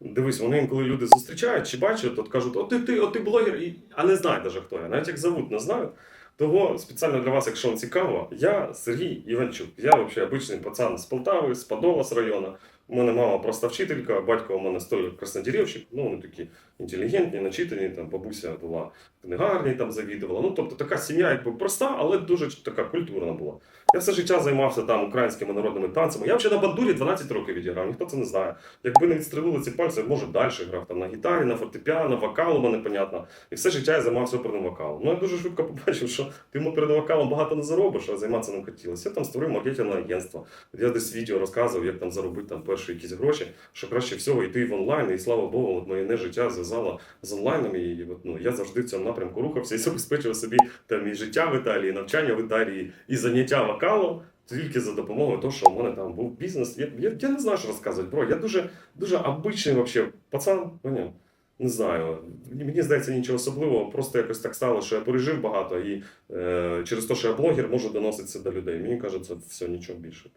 Дивись, вони інколи люди зустрічають чи бачать, от кажуть, о ти, ти, о, ти блогер, і... а не знають навіть хто я. Навіть як зовут, не знають. Того спеціально для вас, якщо вам цікаво, я Сергій Іванчук. Я взагалі обичний пацан з Полтави, з Подола з району. У мене мама просто вчителька, батько у мене столяр краснодерівщик, ну вони такі інтелігентні, начитані, там бабуся була книгарні, там завідувала. Ну, тобто така сім'я якби проста, але дуже така культурна була. Я все життя займався там українськими народними танцями. Я взагалі на бандурі 12 років відіграв, ніхто це не знає. Якби не відстрелили ці пальці, може далі грав там на гітарі, на фортепіано, вокал у мене понятно. І все життя я займався оперним вокалом. Ну я дуже швидко побачив, що ти оперним вокалом багато не заробиш, а займатися ним хотілося. Я там створив маркетингове агентство. Я десь відео розказував, як там заробити там перші якісь гроші, що краще всього йти в онлайн, і слава Богу, от моє не життя зв'язало з онлайном. І от, ну, я завжди в цьому напрямку рухався і забезпечував собі там і життя в Італії, і навчання в Італії, і заняття вокалом. Тільки за допомогою того, що у мене там був бізнес. Я, я, я не знаю, що розказувати, бро. Я дуже, дуже обичний вообще пацан. Поняв? Не знаю. Мені здається, нічого особливого. Просто якось так стало, що я пережив багато, і е, через те, що я блогер, можу доносити це до людей. Мені кажеться, все, нічого більше.